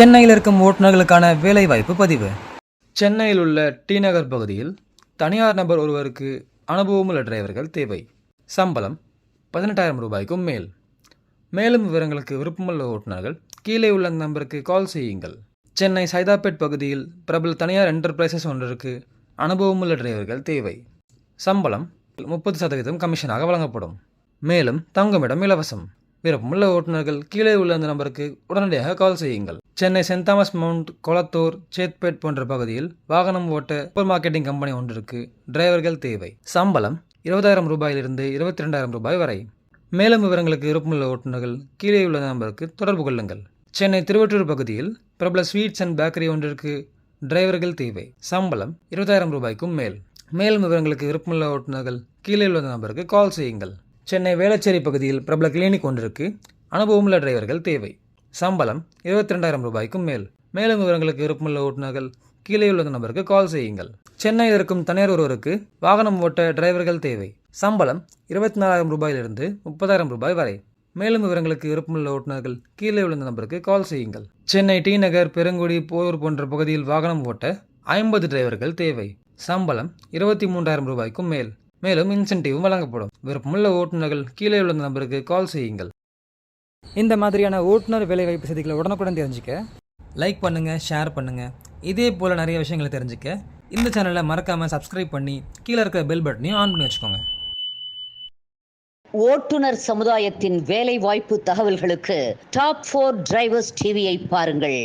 சென்னையில் இருக்கும் ஓட்டுநர்களுக்கான வேலைவாய்ப்பு பதிவு. சென்னையில் உள்ள டி நகர் பகுதியில் தனியார் நபர் ஒருவருக்கு அனுபவமுள்ள டிரைவர்கள் தேவை. சம்பளம் பதினெட்டாயிரம் ரூபாய்க்கும் மேல். மேலும் விவரங்களுக்கு விருப்பமுள்ள ஓட்டுநர்கள் கீழே உள்ள நம்பருக்கு கால் செய்யுங்கள். சென்னை சைதாப்பேட் பகுதியில் பிரபல தனியார் என்டர்பிரைசஸ் ஒன்றிற்கு அனுபவமுள்ள டிரைவர்கள் தேவை. சம்பளம் முப்பது சதவீதம் கமிஷனாக வழங்கப்படும். மேலும் தங்குமிடம் இலவசம். விருப்பமுள்ள ஓட்டுநர்கள் கீழே உள்ள அந்த நம்பருக்கு உடனடியாக கால் செய்யுங்கள். Chennai saint Thomas Mount Kolathur Chetpet போன்ற பகுதியில் வாகனம் ஓட்ட சூப்பர் மார்க்கெட்டிங் கம்பெனி ஒன்றிற்கு டிரைவர்கள் தேவை. சம்பளம் இருபதாயிரம் ரூபாயிலிருந்து இருபத்தி ரெண்டாயிரம் ரூபாய் வரை. மேலும் விவரங்களுக்கு விருப்பமுள்ள ஓட்டுநர்கள் கீழே உள்ள நம்பருக்கு தொடர்பு கொள்ளுங்கள். சென்னை திருவற்றூர் பகுதியில் பிரபல ஸ்வீட்ஸ் அண்ட் பேக்கரி ஒன்றிற்கு டிரைவர்கள் தேவை. சம்பளம் இருபதாயிரம் ரூபாய்க்கும் மேல். மேலும் விவரங்களுக்கு விருப்பமுள்ள ஓட்டுநர்கள் கீழே உள்ள நம்பருக்கு கால் செய்யுங்கள். சென்னை வேளச்சேரி பகுதியில் பிரபல கிளினிக் ஒன்றிற்கு அனுபவமுள்ள டிரைவர்கள் தேவை. சம்பளம் இருபத்தி ரெண்டாயிரம் ரூபாய்க்கும் மேல். மேலும் விவரங்களுக்கு விருப்பமுள்ள ஓட்டுநர்கள் கீழே உள்ள நம்பருக்கு கால் செய்யுங்கள். சென்னையில் இருக்கும் தனியார் ஒருவருக்கு வாகனம் ஓட்ட டிரைவர்கள் தேவை. சம்பளம் இருபத்தி நாலாயிரம் ரூபாயிலிருந்து முப்பதாயிரம் ரூபாய் வரை. மேலும் விவரங்களுக்கு விருப்பமுள்ள ஓட்டுநர்கள் கீழே உள்ள நம்பருக்கு கால் செய்யுங்கள். சென்னை டி நகர் பெருங்குடி போரூர் போன்ற பகுதியில் வாகனம் ஓட்ட ஐம்பது டிரைவர்கள் தேவை. சம்பளம் இருபத்தி மூன்றாயிரம் ரூபாய்க்கும் மேல். மேலும் இன்சென்டிவும் வழங்கப்படும். விருப்பமுள்ள ஓட்டுநர்கள் கீழே உள்ள நம்பருக்கு கால் செய்யுங்கள். இந்த மாதிரியான ஓட்டுநர் வேலைவாய்ப்பு செய்திகளை உடனுக்குடன் தெரிஞ்சுக்க லைக் பண்ணுங்கள் ஷேர் பண்ணுங்கள் இதே போல் நிறைய விஷயங்களை தெரிஞ்சுக்க இந்த சேனலை மறக்காமல் சப்ஸ்கிரைப் பண்ணி கீழே இருக்கிற பெல் பட்டனையும் ஆன் பண்ணி வச்சுக்கோங்க. ஓட்டுநர் சமுதாயத்தின் வேலை வாய்ப்பு தகவல்களுக்கு டாப் ஃபோர் டிரைவர்ஸ் டிவியை பாருங்கள்.